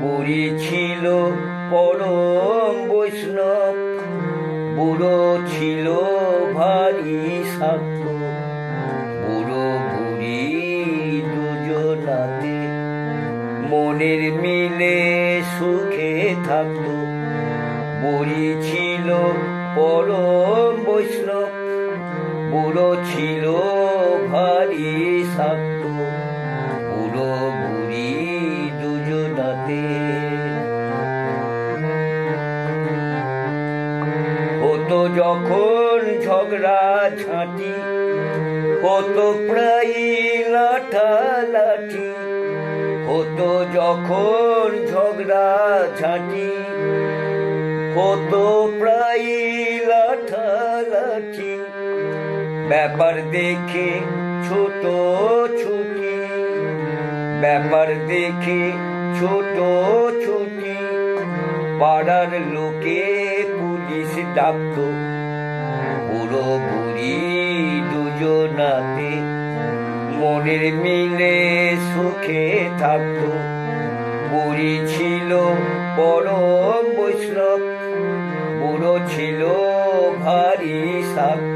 বুড়ি ছিল পরম বৈষ্ণব। বুড়ো ছিল ভারী শাক্ত বুড়ো বুড়ি দুজনাতে মনের মিলে সুখে থাকতো বুড়ি ছিল পরম বৈষ্ণব। বুড়ো ছিল ভারী শাক্ত বুড়ো বুড়ি হতো যখন ঝগড়া ঝাঁটি, হতো প্রায় লাঠালাঠি, হতো যখন ঝগড়া ঝাঁটি, হতো প্রায় লাঠালাঠি। ব্যাপার দেখে ছোট ছুটি, ব্যাপার দেখে ছোট ছুটি, পাড়ার লোকে পুলিশ ডাকতো। বুড়ো বুড়ি দুজনাতে মনের মিলে সুখে থাকতো। বুড়ি ছিল পরম বৈষ্ণব, বুড়ো ছিল ভারী শাক্ত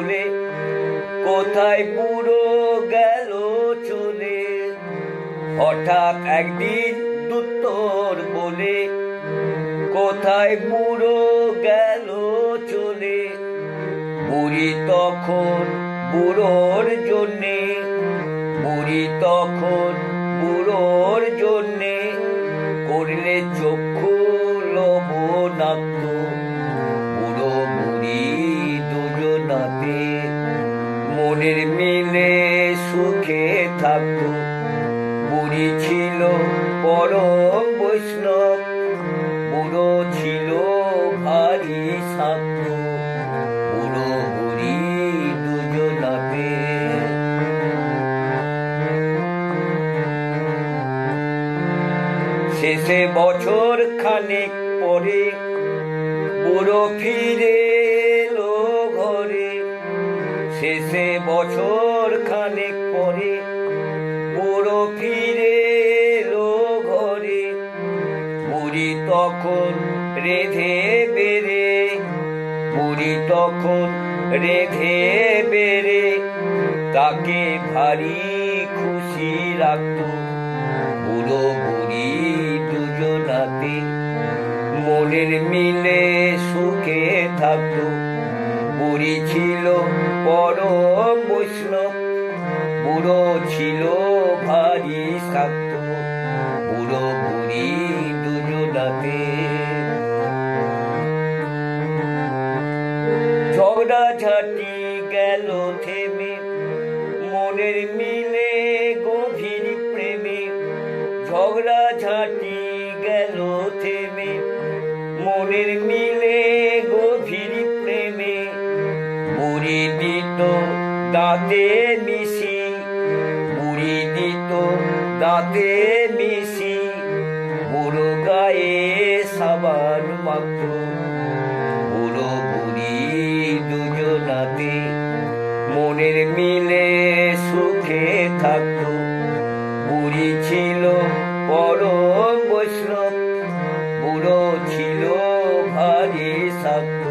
বলে কোথায় বুড়ো গেল চলে। হঠাৎ একদিন দুত্তর বলে, কোথায় বুড়ো গেল চলে। বুড়ি তখন বুড়োর জন্যে, বুড়ি তখন বুড়োর জন্যে, করলে চক্ষু লবণাক্ত। মনের মিলে সুখে থাকতো বুড়ি ছিল, পরম বৈষ্ণব। বুড়ো ছিল, ভারী শান্ত বুড়ো বুড়ি দুজনাতে শেষে বছর খানেক পরে বুড়ো ফিরে শেষে বছর খানেক পরে বুড়ো ফিরে এলো ঘরে। বুড়ি তখন রেধে বেড়ে, বুড়ি তখন রেধে বেড়ে, তাকে ভারী খুশি রাখতো। বুড়ো বুড়ি দুজনাতে মনের মিলে সুখে থাকত। বুড়ি ছিল পরম বৈষ্ণব। বুড়ো ছিল ভারী শাক্ত। বুড়ো বুড়ি দুজনাতে ঝগড়া ঝাঁটি গেল থেমে। মনের মিলে গভীর প্রেমে। ঝগড়া ঝাঁটি গেল থেমে। মনের মিলে দাঁতে মিশি বুড়ি দিত দাঁতে মিশি বুড়ো গায়ে সাবান মাত্র বুড়ো বুড়ি দুজনাতে মনের মিলে সুখে থাকত। বুড়ি ছিল পরম বৈষ্ণব, বুড়ো ছিল ভারী শাক্ত